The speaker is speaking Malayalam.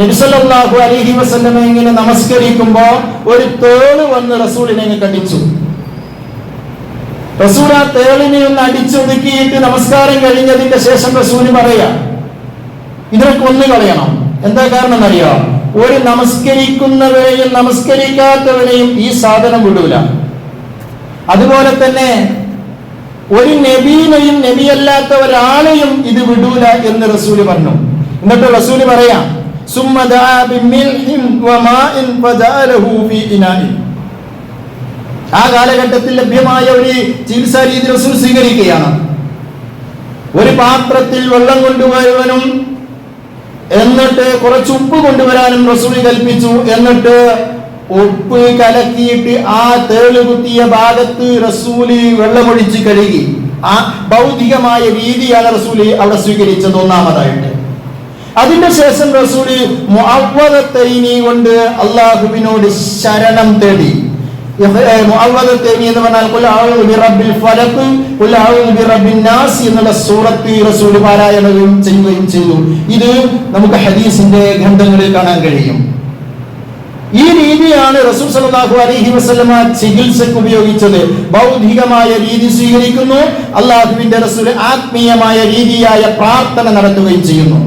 നബിസല്ലാഹു അലഹി വസ്ലമ ഇങ്ങനെ നമസ്കരിക്കുമ്പോ ഒരു തേൾ വന്ന് റസൂലിനെ കടിച്ചു. റസൂൽ ആ തേളിനെ ഒന്ന് അടിച്ചൊതുക്കിയിട്ട് നമസ്കാരം കഴിഞ്ഞതിന്റെ ശേഷം റസൂൽ പറയാ ഇതിനെ കൊന്നു കളയണം. എന്താ കാരണം എന്നറിയോ ഒരു നമസ്കരിക്കുന്നവരെയും നമസ്കരിക്കാത്തവരെയും ഈ സാധനം വിടൂല. അതുപോലെ തന്നെ ഒരു നബീനെയും നബിയല്ലാത്ത ഒരാളെയും ഇത് വിടൂല എന്ന് റസൂൽ പറഞ്ഞു. എന്നിട്ട് റസൂൽ പറയാം ثم دعا بملح وماء فجعله في إناء ആ കാലഘട്ടത്തിൽ ലഭ്യമായ ഒരു ചികിത്സാ രീതി റസൂൽ സ്വീകരിക്കുകയാണ് ഒരു പാത്രത്തിൽ വെള്ളം കൊണ്ടുവരുവാനും എന്നിട്ട് കുറച്ച് ഉപ്പ് കൊണ്ടുവരാനും റസൂൽ കൽപ്പിച്ചു എന്നിട്ട് ഉപ്പ് കലക്കിയിട്ട് ആ തേള് കുത്തിയ ഭാഗത്ത് റസൂല് വെള്ളമൊഴിച്ച് കഴുകി ആ ഭൗതികമായ രീതിയാണ് റസൂല് അവിടെ സ്വീകരിച്ചത് ഒന്നാമതായിട്ട് അതിന്റെ ശേഷം റസൂലി മുഅവ്വദത്തൈനി കൊണ്ട് അള്ളാഹുവിനോട് ശരണം തേടി. മുഅവ്വദത്തൈനി എന്ന് പറഞ്ഞാൽ ഖുൽ അഊദു ബിറബ്ബിൽ ഫലഖ് ഖുൽ അഊദു ബിറബ്ബിൻ നാസ് എന്നുള്ള സൂറത്ത് റസൂൽ പാരായണവും ചെയ്യുകയും ചെയ്തു. ഇത് നമുക്ക് ഹദീസിന്റെ ഗ്രന്ഥങ്ങളിൽ കാണാൻ കഴിയും. ഈ രീതിയാണ് റസൂൽ സല്ലല്ലാഹു അലൈഹി വസല്ലമ ചികിത്സക്ക് ഉപയോഗിച്ചത്. ബൗദ്ധികമായ രീതി സ്വീകരിക്കുന്നു. അള്ളാഹുവിന്റെ റസൂൽ ആത്മീയമായ രീതിയായ പ്രാർത്ഥന നടത്തുകയും ചെയ്യുന്നു.